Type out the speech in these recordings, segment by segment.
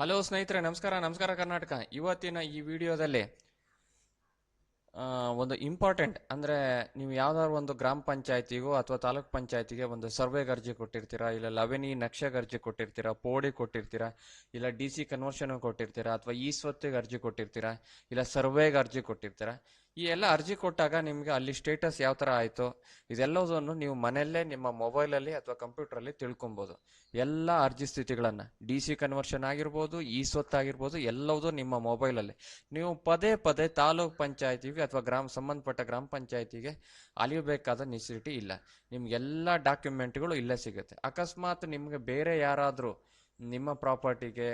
Hello ಸ್ನೇಹಿತರೆ, ನಮಸ್ಕಾರ ನಮಸ್ಕಾರ ಕರ್ನಾಟಕ. ಇವತ್ತಿನ ಈ ವಿಡಿಯೋದಲ್ಲಿ ಒಂದು ಇಂಪಾರ್ಟೆಂಟ್ ಅಂದರೆ ನೀವು ಯಾವ್ದಾದ್ರು ಒಂದು ಗ್ರಾಮ ಪಂಚಾಯತಿಗೋ ಅಥವಾ ತಾಲೂಕ್ ಪಂಚಾಯತಿಗೆ ಒಂದು ಸರ್ವೆ ಅರ್ಜಿ ಕೊಟ್ಟಿರ್ತೀರಾ, ಇಲ್ಲ ಲವೆನಿ ನಕ್ಷೆ ಅರ್ಜಿ ಕೊಟ್ಟಿರ್ತೀರಾ, ಪೋಡಿ ಕೊಟ್ಟಿರ್ತೀರಾ, ಇಲ್ಲ ಡಿ ಸಿ ಕನ್ವರ್ಷನ್ ಕೊಟ್ಟಿರ್ತೀರಾ, ಅಥವಾ ಈ ಸ್ವತ್ತಿಗೆ ಅರ್ಜಿ ಕೊಟ್ಟಿರ್ತೀರಾ, ಇಲ್ಲ ಸರ್ವೆಗೆ ಅರ್ಜಿ ಕೊಟ್ಟಿರ್ತೀರಾ ಈ ಎಲ್ಲ ಅರ್ಜಿ ಕೊಟ್ಟಾಗ ನಿಮಗೆ ಅಲ್ಲಿ ಸ್ಟೇಟಸ್ ಯಾವ ಥರ ಆಯಿತು ಇದೆಲ್ಲದನ್ನು ನೀವು ಮನೆಯಲ್ಲೇ ನಿಮ್ಮ ಮೊಬೈಲಲ್ಲಿ ಅಥವಾ ಕಂಪ್ಯೂಟ್ರಲ್ಲಿ ತಿಳ್ಕೊಬೋದು. ಎಲ್ಲ ಅರ್ಜಿ ಸ್ಥಿತಿಗಳನ್ನು ಡಿ ಸಿ ಕನ್ವರ್ಷನ್ ಆಗಿರ್ಬೋದು ಈ ಸ್ವತ್ತಾಗಿರ್ಬೋದು ಎಲ್ಲವೂ ನಿಮ್ಮ ಮೊಬೈಲಲ್ಲಿ ನೀವು ಪದೇ ಪದೇ ತಾಲೂಕ್ ಪಂಚಾಯತಿಗೆ ಅಥವಾ ಗ್ರಾಮ, ಸಂಬಂಧಪಟ್ಟ ಗ್ರಾಮ ಪಂಚಾಯತಿಗೆ ಅಲಿಯಬೇಕಾದ ನೆಸಿಟಿ ಇಲ್ಲ. ನಿಮ್ಗೆಲ್ಲ ಡಾಕ್ಯುಮೆಂಟ್ಗಳು ಇಲ್ಲೇ ಸಿಗುತ್ತೆ. ಅಕಸ್ಮಾತ್ ನಿಮಗೆ ಬೇರೆ ಯಾರಾದರೂ ನಿಮ್ಮ ಪ್ರಾಪರ್ಟಿಗೆ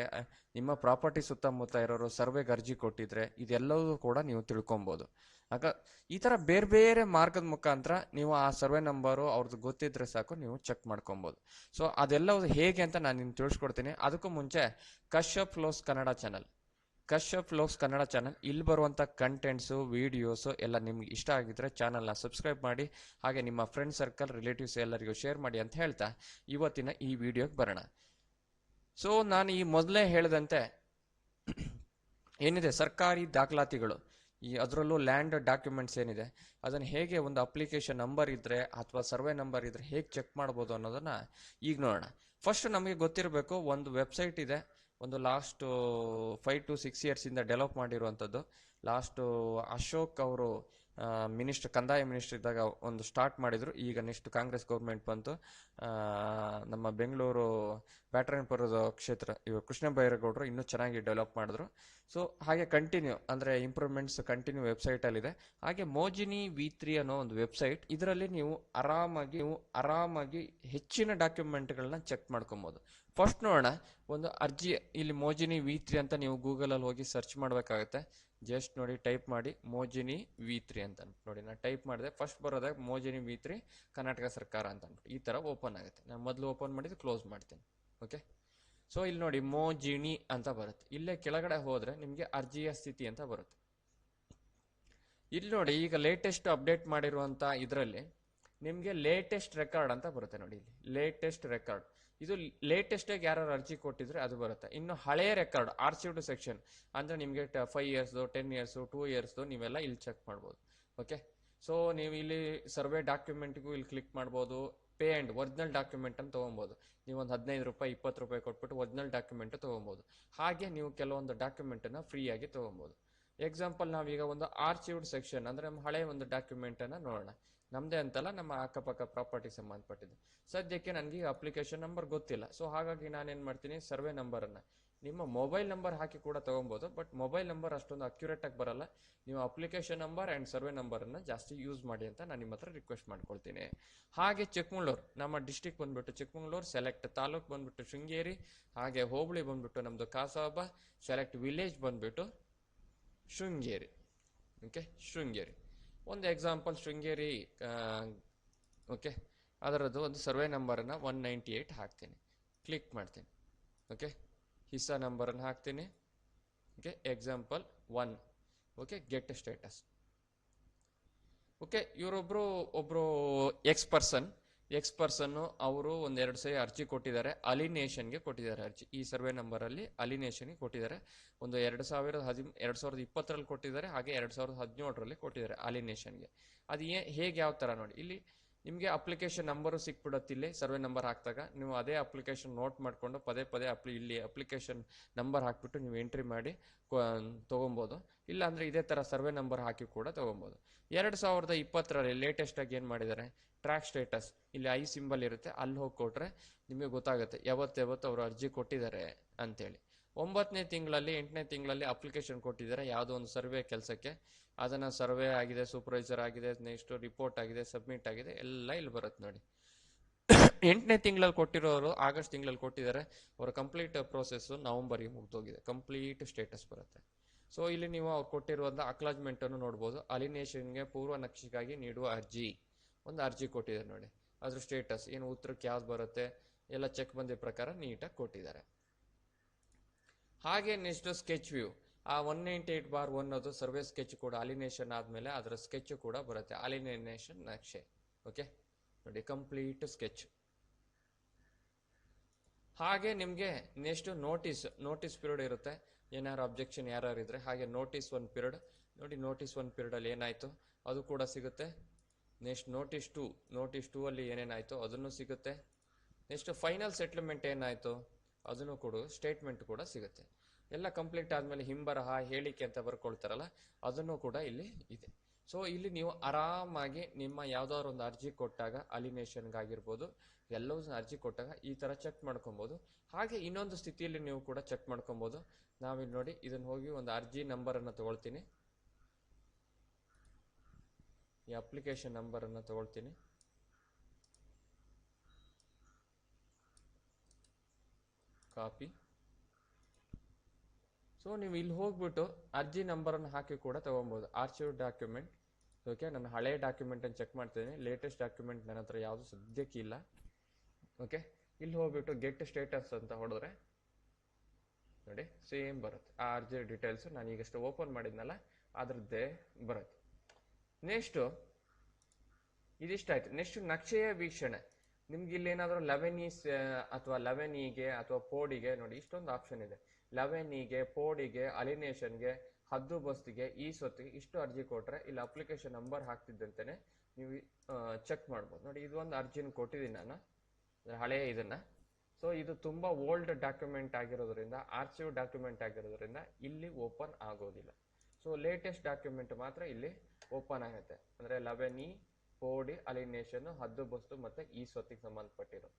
ನಿಮ್ಮ ಪ್ರಾಪರ್ಟಿ ಸುತ್ತಮುತ್ತ ಇರೋರು ಸರ್ವೆಗೆ ಅರ್ಜಿ ಕೊಟ್ಟಿದ್ರೆ ಇದೆಲ್ಲವೂ ಕೂಡ ನೀವು ತಿಳ್ಕೊಬೋದು. ಆಗ ಈ ಥರ ಬೇರೆ ಬೇರೆ ಮಾರ್ಗದ ಮುಖಾಂತರ ನೀವು ಆ ಸರ್ವೆ ನಂಬರು ಅವ್ರದ್ದು ಗೊತ್ತಿದ್ರೆ ಸಾಕು, ನೀವು ಚೆಕ್ ಮಾಡ್ಕೊಬೋದು. ಸೊ ಅದೆಲ್ಲವೂ ಹೇಗೆ ಅಂತ ನಾನು ನಿಮ್ಗೆ ತಿಳಿಸ್ಕೊಡ್ತೀನಿ. ಅದಕ್ಕೂ ಮುಂಚೆ ಕಶ್ಯಪ್ ಲೋಸ್ ಕನ್ನಡ ಚಾನಲ್ ಕಶ್ಯಪ್ ಲೋಸ್ ಕನ್ನಡ ಚಾನಲ್ ಇಲ್ಲಿ ಬರುವಂಥ ಕಂಟೆಂಟ್ಸು ವೀಡಿಯೋಸು ಎಲ್ಲ ನಿಮ್ಗೆ ಇಷ್ಟ ಆಗಿದ್ರೆ ಚಾನಲ್ನ ಸಬ್ಸ್ಕ್ರೈಬ್ ಮಾಡಿ, ಹಾಗೆ ನಿಮ್ಮ ಫ್ರೆಂಡ್ ಸರ್ಕಲ್ ರಿಲೇಟಿವ್ಸ್ ಎಲ್ಲರಿಗೂ ಶೇರ್ ಮಾಡಿ ಅಂತ ಹೇಳ್ತಾ ಇವತ್ತಿನ ಈ ವಿಡಿಯೋಗೆ ಬರೋಣ. ಸೊ ನಾನು ಈ ಮೊದಲೇ ಹೇಳಿದಂತೆ ಏನಿದೆ? ಸರ್ಕಾರಿ ದಾಖಲಾತಿಗಳು. ಈ ಅದರಲ್ಲೂ ಲ್ಯಾಂಡ್ ಡಾಕ್ಯುಮೆಂಟ್ಸ್ ಏನಿದೆ? ಅದನ್ನು ಹೇಗೆ ಒಂದು ಅಪ್ಲಿಕೇಶನ್ ನಂಬರ್ ಇದ್ದರೆ ಅಥವಾ ಸರ್ವೆ ನಂಬರ್ ಇದ್ದರೆ ಹೇಗೆ ಚೆಕ್ ಮಾಡ್ಬೋದು ಅನ್ನೋದನ್ನು ಈಗ ನೋಡೋಣ. ಫಸ್ಟ್ ನಮಗೆ ಗೊತ್ತಿರಬೇಕು ಒಂದು ವೆಬ್ಸೈಟ್ ಇದೆ. ಒಂದು ಲಾಸ್ಟ್ ಫೈವ್ ಟು ಸಿಕ್ಸ್ ಇಯರ್ಸಿಂದ ಡೆವಲಪ್ ಮಾಡಿರುವಂಥದ್ದು. ಲಾಸ್ಟು ಅಶೋಕ್ ಅವರು ಮಿನಿಸ್ಟರ್, ಕಂದಾಯ ಮಿನಿಸ್ಟರ್ ಇದ್ದಾಗ ಒಂದು ಸ್ಟಾರ್ಟ್ ಮಾಡಿದರು. ಈಗ ನೆಕ್ಸ್ಟ್ ಕಾಂಗ್ರೆಸ್ ಗೌರ್ಮೆಂಟ್ ಬಂತು. ನಮ್ಮ ಬೆಂಗಳೂರು ಬ್ಯಾಟರಾಯನಪುರದ ಕ್ಷೇತ್ರ ಇವಾಗ ಕೃಷ್ಣ ಬೈರೇಗೌಡರು ಇನ್ನೂ ಚೆನ್ನಾಗಿ ಡೆವಲಪ್ ಮಾಡಿದ್ರು. ಸೊ ಹಾಗೆ ಕಂಟಿನ್ಯೂ ಅಂದರೆ ಇಂಪ್ರೂವ್ಮೆಂಟ್ಸ್ ಕಂಟಿನ್ಯೂ ವೆಬ್ಸೈಟಲ್ಲಿದೆ ಹಾಗೆ ಮೋಜಿನಿ ವಿ ತ್ರೀ ಅನ್ನೋ ಒಂದು ವೆಬ್ಸೈಟ್ ಇದರಲ್ಲಿ ನೀವು ಆರಾಮಾಗಿ ನೀವು ಆರಾಮಾಗಿ ಹೆಚ್ಚಿನ ಡಾಕ್ಯುಮೆಂಟ್ಗಳನ್ನ ಚೆಕ್ ಮಾಡ್ಕೊಬೋದು. ಫಸ್ಟ್ ನೋಡೋಣ, ಒಂದು ಅರ್ಜಿ, ಇಲ್ಲಿ ಮೋಜಿನಿ ವಿ ತ್ರೀ ಅಂತ ನೀವು ಗೂಗಲಲ್ಲಿ ಹೋಗಿ ಸರ್ಚ್ ಮಾಡಬೇಕಾಗುತ್ತೆ. ಜಸ್ಟ್ ನೋಡಿ ಟೈಪ್ ಮಾಡಿ ಮೋಜಿನಿ ವಿ ತ್ರೀ ಅಂತ ನೋಡಿ ನಾನು ಟೈಪ್ ಮಾಡಿದೆ ಫಸ್ಟ್ ಬರೋದಾಗ ಮೋಜಿನಿ ವಿ ತ್ರೀ ಕರ್ನಾಟಕ ಸರ್ಕಾರ ಅಂತ ಅನ್ಬಿಟ್ಟು ಈ ಥರ ಓಪನ್ ಆಗುತ್ತೆ. ನಾನು ಮೊದಲು ಓಪನ್ ಮಾಡಿದ್ದು ಕ್ಲೋಸ್ ಮಾಡ್ತೀನಿ. ಓಕೆ ಸೊ ಇಲ್ಲಿ ನೋಡಿ ಮೋಜಿನಿ ಅಂತ ಬರುತ್ತೆ. ಇಲ್ಲೇ ಕೆಳಗಡೆ ಹೋದರೆ ನಿಮಗೆ ಅರ್ಜಿಯ ಸ್ಥಿತಿ ಅಂತ ಬರುತ್ತೆ. ಇಲ್ಲಿ ನೋಡಿ ಈಗ ಲೇಟೆಸ್ಟ್ ಅಪ್ಡೇಟ್ ಮಾಡಿರುವಂಥ ಇದರಲ್ಲಿ ನಿಮಗೆ ಲೇಟೆಸ್ಟ್ ರೆಕಾರ್ಡ್ ಅಂತ ಬರುತ್ತೆ ನೋಡಿ ಇಲ್ಲಿ. ಲೇಟೆಸ್ಟ್ ರೆಕಾರ್ಡ್ ಇದು ಲೇಟೆಸ್ಟ್ ಆಗಿ ಯಾರು ಅರ್ಜಿ ಕೊಟ್ಟಿದ್ರೆ ಅದು ಬರುತ್ತೆ. ಇನ್ನು ಹಳೆಯ ರೆಕಾರ್ಡ್ ಆರ್ ಸಿ ಡು ಸೆಕ್ಷನ್ ಅಂದ್ರೆ ನಿಮಗೆ ಫೈವ್ ಇಯರ್ಸ್ದು ಟೆನ್ ಇಯರ್ಸು ಟೂ ಇಯರ್ಸ್ದು ನೀವೆಲ್ಲ ಇಲ್ಲಿ ಚೆಕ್ ಮಾಡ್ಬೋದು. ಓಕೆ ಸೊ ನೀವು ಇಲ್ಲಿ ಸರ್ವೆ ಡಾಕ್ಯುಮೆಂಟ್ಗೂ ಇಲ್ಲಿ ಕ್ಲಿಕ್ ಮಾಡ್ಬೋದು. ಪೇ ಅಂಡ್ ಒರಿಜಿನಲ್ ಡಾಕ್ಯುಮೆಂಟ್ ಅಂತ ತೊಗೊಬೋದು. ನೀವು ಒಂದು ಹದಿನೈದು ರೂಪಾಯಿ, ಇಪ್ಪತ್ತು ರೂಪಾಯಿ ಕೊಟ್ಬಿಟ್ಟು ಒರಿಜಿನಲ್ ಡಾಕ್ಯುಮೆಂಟ್ ತೊಗೊಬೋದು. ಹಾಗೆ ನೀವು ಕೆಲವೊಂದು ಡಾಕ್ಯುಮೆಂಟನ್ನು ಫ್ರೀಯಾಗಿ ತೊಗೊಬೋದು. ಎಕ್ಸಾಂಪಲ್ ನಾವೀಗ ಒಂದು ಆರ್ಚಿವ್ಡ್ ಸೆಕ್ಷನ್ ಅಂದ್ರೆ ನಮ್ಮ ಹಳೆ ಒಂದು ಡಾಕ್ಯುಮೆಂಟ್ ಅನ್ನ ನೋಡೋಣ. ನಮ್ದೇ ಅಂತಲ್ಲ, ನಮ್ಮ ಅಕ್ಕಪಕ್ಕ ಪ್ರಾಪರ್ಟಿ ಸಂಬಂಧಪಟ್ಟಿದ್ದು. ಸದ್ಯಕ್ಕೆ ನನಗೆ ಅಪ್ಲಿಕೇಶನ್ ನಂಬರ್ ಗೊತ್ತಿಲ್ಲ. ಸೊ ಹಾಗಾಗಿ ನಾನೇನು ಮಾಡ್ತೀನಿ, ಸರ್ವೆ ನಂಬರ್ ಅನ್ನ. ನಿಮ್ಮ ಮೊಬೈಲ್ ನಂಬರ್ ಹಾಕಿ ಕೂಡ ತಗೊಬೋದು ಬಟ್ ಮೊಬೈಲ್ ನಂಬರ್ ಅಷ್ಟೊಂದು ಅಕ್ಯುರೇಟ್ ಆಗಿ ಬರಲ್ಲ. ನೀವು application number and survey number ಅನ್ನ ಜಾಸ್ತಿ ಯೂಸ್ ಮಾಡಿ ಅಂತ ನಾನು ನಿಮ್ಮ ಹತ್ರ ರಿಕ್ವೆಸ್ಟ್ ಮಾಡ್ಕೊಳ್ತೀನಿ. ಹಾಗೆ ಚಿಕ್ಕಮಗಳೂರು, ನಮ್ಮ ಡಿಸ್ಟಿಕ್ ಬಂದ್ಬಿಟ್ಟು ಚಿಕ್ಕಮಗಳೂರು ಸೆಲೆಕ್ಟ್ ತಾಲೂಕ್ ಬಂದ್ಬಿಟ್ಟು ಶೃಂಗೇರಿ, ಹಾಗೆ ಹೋಬಳಿ ಬಂದ್ಬಿಟ್ಟು ನಮ್ಮದು ಕಾಸಾಬ ಸೆಲೆಕ್ಟ್ ವಿಲೇಜ್ ಬಂದ್ಬಿಟ್ಟು ಶೃಂಗೇರಿ. ಓಕೆ ಶೃಂಗೇರಿ. ಒಂದು ಎಕ್ಸಾಂಪಲ್ ಶೃಂಗೇರಿ ಓಕೆ ಅದರದ್ದು ಒಂದು ಸರ್ವೆ ನಂಬರನ್ನು ಒನ್ ನೈಂಟಿ ಏಯ್ಟ್ ಹಾಕ್ತೀನಿ. ಕ್ಲಿಕ್ ಮಾಡ್ತೀನಿ. ಓಕೆ ಹಿಸ್ಸಾ ನಂಬರನ್ನು ಹಾಕ್ತೀನಿ. Okay example one okay get status okay ಇವರೊಬ್ಬರು ಒಬ್ಬರು ಎಕ್ಸ್ ಪರ್ಸನ್ ಎಕ್ಸ್ ಪರ್ಸನ್ನು ಅವರು ಒಂದೆರಡು ಸರಿ ಅರ್ಜಿ ಕೊಟ್ಟಿದ್ದಾರೆ. ಅಲಿನೇಷನ್ಗೆ ಕೊಟ್ಟಿದ್ದಾರೆ ಅರ್ಜಿ. ಈ ಸರ್ವೆ ನಂಬರಲ್ಲಿ ಅಲಿನೇಷನ್ಗೆ ಕೊಟ್ಟಿದ್ದಾರೆ. ಒಂದು ಎರಡು ಸಾವಿರದ ಹದಿ ಎರಡು ಸಾವಿರದ ಇಪ್ಪತ್ತರಲ್ಲಿ ಕೊಟ್ಟಿದ್ದಾರೆ. ಹಾಗೆ ಎರಡು ಸಾವಿರದ ಹದಿನೇಳರಲ್ಲಿ ಕೊಟ್ಟಿದ್ದಾರೆ ಅಲಿನೇಷನ್ಗೆ ಅದು ಏ, ಹೇಗೆ ಯಾವ ಥರ ನೋಡಿ. ಇಲ್ಲಿ ನಿಮಗೆ ಅಪ್ಲಿಕೇಶನ್ ನಂಬರು ಸಿಕ್ಬಿಡುತ್ತೆ ಇಲ್ಲಿ ಸರ್ವೆ ನಂಬರ್ ಹಾಕಿದಾಗ. ನೀವು ಅದೇ ಅಪ್ಲಿಕೇಶನ್ ನೋಟ್ ಮಾಡಿಕೊಂಡು ಪದೇ ಪದೇ ಅಪ್ಲಿ ಇಲ್ಲಿ ಅಪ್ಲಿಕೇಶನ್ ನಂಬರ್ ಹಾಕಿಬಿಟ್ಟು ನೀವು ಎಂಟ್ರಿ ಮಾಡಿ ತೊಗೊಬೋದು. ಇಲ್ಲ ಅಂದರೆ ಇದೇ ಥರ ಸರ್ವೆ ನಂಬರ್ ಹಾಕಿ ಕೂಡ ತೊಗೊಬೋದು. ಎರಡು ಸಾವಿರದ ಇಪ್ಪತ್ತರಲ್ಲಿ ಲೇಟೆಸ್ಟಾಗಿ ಏನು ಮಾಡಿದ್ದಾರೆ? ಟ್ರ್ಯಾಕ್ ಸ್ಟೇಟಸ್ ಇಲ್ಲಿ ಐ ಸಿಂಬಲ್ ಇರುತ್ತೆ, ಅಲ್ಲಿ ಹೋಗಿ ಕೊಟ್ಟರೆ ನಿಮಗೆ ಗೊತ್ತಾಗುತ್ತೆ, ಯಾವತ್ತು ಯಾವತ್ತು ಅವರು ಅರ್ಜಿ ಕೊಟ್ಟಿದ್ದಾರೆ ಅಂತೇಳಿ. ಒಂಬತ್ತನೇ ತಿಂಗಳಲ್ಲಿ, ಎಂಟನೇ ತಿಂಗಳಲ್ಲಿ ಅಪ್ಲಿಕೇಶನ್ ಕೊಟ್ಟಿದ್ದಾರೆ. ಯಾವುದೋ ಒಂದು ಸರ್ವೆ ಕೆಲಸಕ್ಕೆ. ಅದನ್ನು ಸರ್ವೆ ಆಗಿದೆ ಸೂಪರ್ವೈಸರ್ ಆಗಿದೆ ನೆಕ್ಸ್ಟ್ ರಿಪೋರ್ಟ್ ಆಗಿದೆ ಸಬ್ಮಿಟ್ ಆಗಿದೆ. ಎಲ್ಲ ಇಲ್ಲಿ ಬರುತ್ತೆ ನೋಡಿ. ಎಂಟನೇ ತಿಂಗಳಲ್ಲಿ ಕೊಟ್ಟಿರೋರು ಆಗಸ್ಟ್ ತಿಂಗಳಲ್ಲಿ ಕೊಟ್ಟಿದ್ದಾರೆ. ಅವರ ಕಂಪ್ಲೀಟ್ ಪ್ರೋಸೆಸ್ಸು ನವಂಬರ್ಗೆ ಮುಗ್ದೋಗಿದೆ. ಕಂಪ್ಲೀಟ್ ಸ್ಟೇಟಸ್ ಬರುತ್ತೆ. ಸೊ ಇಲ್ಲಿ ನೀವು ಅವ್ರು ಕೊಟ್ಟಿರುವಂಥ ಅಕ್ಲಾಜ್ಮೆಂಟನ್ನು ನೋಡ್ಬೋದು. ಅಲಿನೇಷನ್ಗೆ ಪೂರ್ವ ನಕ್ಷೆಗಾಗಿ ನೀಡುವ ಅರ್ಜಿ. ಒಂದು ಅರ್ಜಿ ಕೊಟ್ಟಿದ್ದಾರೆ ನೋಡಿ. ಅದ್ರ ಸ್ಟೇಟಸ್ ಏನು ಉತ್ತರಕ್ಕೆ ಯಾವ್ದು ಬರುತ್ತೆ, ಎಲ್ಲ ಚೆಕ್ ಬಂದಿದ್ದ ಪ್ರಕಾರ ನೀಟಾಗಿ ಕೊಟ್ಟಿದ್ದಾರೆ. ಹಾಗೆ ನೆಕ್ಸ್ಟ್ ಸ್ಕೆಚ್ ವ್ಯೂ. ಆ one ninety eight bar one ಅದು ಸರ್ವೆ ಸ್ಕೆಚ್ ಕೂಡ, ಅಲಿನೇಷನ್ ಆದಮೇಲೆ ಅದರ ಸ್ಕೆಚ್ ಕೂಡ ಬರುತ್ತೆ. ಅಲಿನೇಷನ್ ನಕ್ಷೆ. ಓಕೆ ನೋಡಿ ಕಂಪ್ಲೀಟ್ ಸ್ಕೆಚ್. ಹಾಗೆ ನಿಮಗೆ ನೆಕ್ಸ್ಟ್ ನೋಟಿಸ್ ನೋಟಿಸ್ ಪೀರಿಯಡ್ ಇರುತ್ತೆ. ಏನಾರು ಅಬ್ಜೆಕ್ಷನ್ ಯಾರು ಇದ್ರೆ ಹಾಗೆ ನೋಟಿಸ್ ಒನ್ ಪೀರಿಯಡ್ ನೋಡಿ ನೋಟಿಸ್ ಒನ್ ಪೀರಿಯಡಲ್ಲಿ ಏನಾಯಿತು? ಅದು ಕೂಡ ಸಿಗುತ್ತೆ. Next notice two notice two ಅಲ್ಲಿ ಏನೇನಾಯಿತು? ಅದನ್ನು ಸಿಗುತ್ತೆ. ನೆಕ್ಸ್ಟ್ ಫೈನಲ್ ಸೆಟ್ಲ್ಮೆಂಟ್ ಏನಾಯಿತು? ಅದನ್ನು ಕೂಡ ಸ್ಟೇಟ್ಮೆಂಟ್ ಕೂಡ ಸಿಗುತ್ತೆ. ಎಲ್ಲ ಕಂಪ್ಲೀಟ್ ಆದಮೇಲೆ ಹಿಂಬರಹ, ಹೇಳಿಕೆ ಅಂತ ಬರ್ಕೊಳ್ತಾರಲ್ಲ, ಅದನ್ನು ಕೂಡ ಇಲ್ಲಿ ಇದೆ. ಸೊ ಇಲ್ಲಿ ನೀವು ಆರಾಮಾಗಿ ನಿಮ್ಮ ಯಾವ್ದಾದ್ರು ಒಂದು ಅರ್ಜಿ ಕೊಟ್ಟಾಗ ಅಲಿನೇಷನ್ಗಾಗಿರ್ಬೋದು ಎಲ್ಲವೂ ಅರ್ಜಿ ಕೊಟ್ಟಾಗ ಈ ಥರ ಚೆಕ್ ಮಾಡ್ಕೊಬೋದು. ಹಾಗೆ ಇನ್ನೊಂದು ಸ್ಥಿತಿಯಲ್ಲಿ ನೀವು ಕೂಡ ಚೆಕ್ ಮಾಡ್ಕೊಬೋದು. ನಾವಿಲ್ಲಿ ನೋಡಿ ಇದನ್ನು ಹೋಗಿ ಒಂದು ಅರ್ಜಿ ನಂಬರನ್ನು ತಗೊಳ್ತೀನಿ. ಈ ಅಪ್ಲಿಕೇಶನ್ ನಂಬರನ್ನು ತಗೊಳ್ತೀನಿ. ಕಾಪಿ. ಸೊ ನೀವು ಇಲ್ಲಿ ಹೋಗ್ಬಿಟ್ಟು ಅರ್ಜಿ ನಂಬರನ್ನು ಹಾಕಿ ಕೂಡ ತಗೊಬೋದು. Archive document. ಓಕೆ ನನ್ನ ಹಳೆ ಡಾಕ್ಯುಮೆಂಟನ್ನು ಚೆಕ್ ಮಾಡ್ತಿದ್ದೀನಿ ಲೇಟೆಸ್ಟ್ ಡಾಕ್ಯುಮೆಂಟ್ ನನ್ನ ಹತ್ರ ಯಾವುದು ಸದ್ಯಕ್ಕೆ ಇಲ್ಲ. ಓಕೆ ಇಲ್ಲಿ ಹೋಗ್ಬಿಟ್ಟು ಗೆಟ್ ಸ್ಟೇಟಸ್ ಅಂತ ಹೊಡೆದ್ರೆ ನೋಡಿ, ಸೇಮ್ ಬರುತ್ತೆ. ಆ ಅರ್ಜಿ ಡೀಟೇಲ್ಸ್ ನಾನು ಈಗಷ್ಟು ಓಪನ್ ಮಾಡಿದ್ನಲ್ಲ, ಅದರದ್ದೇ ಬರುತ್ತೆ. ನೆಕ್ಸ್ಟು ಇದಿಷ್ಟಾಯ್ತು. ನೆಕ್ಸ್ಟ್ ನಕ್ಷೆಯ ವೀಕ್ಷಣೆ. ನಿಮ್ಗೆ ಇಲ್ಲಿ ಏನಾದರೂ ಲೆವೆನ್ ಇಸ್ ಅಥವಾ ಲೆವೆನ್ ಇಗೆ ಅಥವಾ ಪೋಡಿಗೆ ನೋಡಿ ಇಷ್ಟೊಂದು ಆಪ್ಷನ್ ಇದೆ. ಲೆವೆನ್ ಇಗೆ ಪೋಡಿಗೆ ಅಲಿನೇಷನ್ಗೆ ಹದ್ದು ಬಸ್ತಿಗೆ ಈ ಸೊತ್ತಿಗೆ ಇಷ್ಟು ಅರ್ಜಿ ಕೊಟ್ರೆ ಇಲ್ಲಿ ಅಪ್ಲಿಕೇಶನ್ ನಂಬರ್ ಹಾಕ್ತಿದ್ದಂತೇನೆ ನೀವು ಚೆಕ್ ಮಾಡ್ಬೋದು. ನೋಡಿ ಇದು ಒಂದು ಅರ್ಜಿನ ಕೊಟ್ಟಿದ್ದೀನಿ ನಾನು. ಹಳೆಯ ಇದನ್ನ. ಸೊ ಇದು ತುಂಬಾ ಓಲ್ಡ್ ಡಾಕ್ಯುಮೆಂಟ್ ಆಗಿರೋದ್ರಿಂದ ಆರ್ಚಿವ್ ಡಾಕ್ಯುಮೆಂಟ್ ಆಗಿರೋದ್ರಿಂದ ಇಲ್ಲಿ ಓಪನ್ ಆಗೋದಿಲ್ಲ. ಸೊ ಲೇಟೆಸ್ಟ್ ಡಾಕ್ಯುಮೆಂಟ್ ಮಾತ್ರ ಇಲ್ಲಿ ಓಪನ್ ಆಗುತ್ತೆ. ಅಂದ್ರೆ ಲೆವೆನ್ ಇ ಪೋಡಿ ಅಲಿನೇಷನ್ ಹದ್ದು ಬಸ್ತು ಮತ್ತೆ ಈ ಸ್ವತ್ತಿಗೆ ಸಂಬಂಧಪಟ್ಟಿರೋ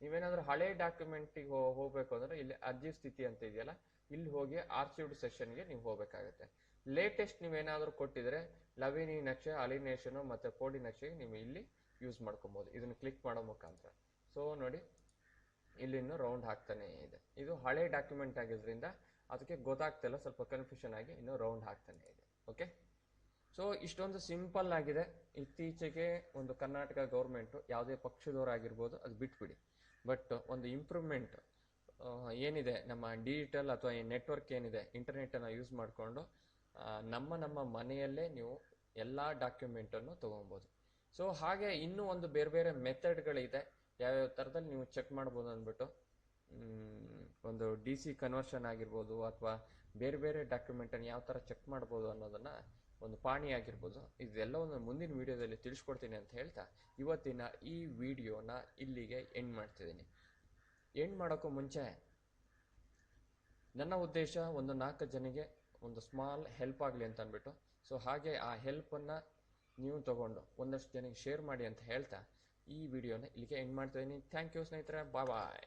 ನೀವೇನಾದ್ರೂ ಹಳೆ ಡಾಕ್ಯುಮೆಂಟಿಗೆ ಹೋಗ್ಬೇಕು ಅಂದ್ರೆ ಇಲ್ಲಿ ಅರ್ಜಿ ಸ್ಥಿತಿ ಅಂತ ಇದೆಯಲ್ಲ, ಇಲ್ಲಿ ಹೋಗಿ ಆರ್ಚಿವ್ಡ್ ಸೆಷನ್ಗೆ ನೀವು ಹೋಗಬೇಕಾಗುತ್ತೆ. ಲೇಟೆಸ್ಟ್ ನೀವೇನಾದ್ರೂ ಕೊಟ್ಟಿದ್ರೆ ಲವಿನಿ ನಕ್ಷೆ ಅಲಿನೇಷನ್ ಮತ್ತೆ ಕೋಡಿ ನಕ್ಷೆಗೆ ನೀವು ಇಲ್ಲಿ ಯೂಸ್ ಮಾಡ್ಕೊಬಹುದು ಇದನ್ನ ಕ್ಲಿಕ್ ಮಾಡೋ ಮುಖಾಂತರ. ಸೊ ನೋಡಿ, ಇಲ್ಲಿ ಇನ್ನು ರೌಂಡ್ ಹಾಕ್ತಾನೆ ಇದೆ. ಇದು ಹಳೆ ಡಾಕ್ಯುಮೆಂಟ್ ಆಗಿದ್ರಿಂದ ಅದಕ್ಕೆ ಗೊತ್ತಾಗ್ತಿಲ್ಲ, ಸ್ವಲ್ಪ ಕನ್ಫ್ಯೂಷನ್ ಆಗಿ ಇನ್ನು ರೌಂಡ್ ಹಾಕ್ತಾನೆ ಇದೆ. ಓಕೆ ಸೊ ಇಷ್ಟೊಂದು ಸಿಂಪಲ್ ಆಗಿದೆ. ಇತ್ತೀಚೆಗೆ ಒಂದು ಕರ್ನಾಟಕ ಗೌರ್ಮೆಂಟ್ ಯಾವುದೇ ಪಕ್ಷದವರಾಗಿರ್ಬೋದು, ಅದು ಬಿಟ್ಬಿಡಿ. ಬಟ್ ಒಂದು ಇಂಪ್ರೂವ್ಮೆಂಟ್ ಏನಿದೆ, ನಮ್ಮ ಡಿಜಿಟಲ್ ಅಥವಾ ನೆಟ್ವರ್ಕ್ ಏನಿದೆ ಇಂಟರ್ನೆಟನ್ನು ಯೂಸ್ ಮಾಡಿಕೊಂಡು ನಮ್ಮ ನಮ್ಮ ಮನೆಯಲ್ಲೇ ನೀವು ಎಲ್ಲ ಡಾಕ್ಯುಮೆಂಟನ್ನು ತೊಗೊಬೋದು. ಸೊ ಹಾಗೆ ಇನ್ನೂ ಒಂದು ಬೇರೆ ಬೇರೆ ಮೆಥಡ್ಗಳಿದೆ ಯಾವ್ಯಾವ ಥರದಲ್ಲಿ ನೀವು ಚೆಕ್ ಮಾಡ್ಬೋದು ಅಂದ್ಬಿಟ್ಟು ಒಂದು ಡಿ ಸಿ ಕನ್ವರ್ಷನ್ ಆಗಿರ್ಬೋದು ಅಥವಾ ಬೇರೆ ಬೇರೆ ಡಾಕ್ಯುಮೆಂಟನ್ನು ಯಾವ ಥರ ಚೆಕ್ ಮಾಡ್ಬೋದು ಅನ್ನೋದನ್ನ ಒಂದು ಪಾಣಿ ಆಗಿರ್ಬೋದು ಇದೆಲ್ಲವನ್ನು ಮುಂದಿನ ವಿಡಿಯೋದಲ್ಲಿ ತಿಳಿಸ್ಕೊಡ್ತೀನಿ ಅಂತ ಹೇಳ್ತಾ ಇವತ್ತಿನ ಈ ವಿಡಿಯೋನ ಇಲ್ಲಿಗೆ ಎಂಡ್ ಮಾಡ್ತಿದ್ದೀನಿ. ಎಂಡ್ ಮಾಡೋಕ್ಕೂ ಮುಂಚೆ ನನ್ನ ಉದ್ದೇಶ ಒಂದು ನಾಲ್ಕು ಜನಿಗೆ ಒಂದು ಸ್ಮಾಲ್ ಹೆಲ್ಪ್ ಆಗಲಿ ಅಂತ ಅಂದ್ಬಿಟ್ಟು. ಸೊ ಹಾಗೆ ಆ ಹೆಲ್ಪನ್ನು ನೀವು ತಗೊಂಡು ಒಂದಷ್ಟು ಜನಕ್ಕೆ ಶೇರ್ ಮಾಡಿ ಅಂತ ಹೇಳ್ತಾ ಈ ವಿಡಿಯೋನ ಇಲ್ಲಿಗೆ ಎಂಡ್ ಮಾಡ್ತಾ ಇದ್ದೀನಿ ಥ್ಯಾಂಕ್ ಯು ಸ್ನೇಹಿತರೆ. ಬಾಯ್ ಬಾಯ್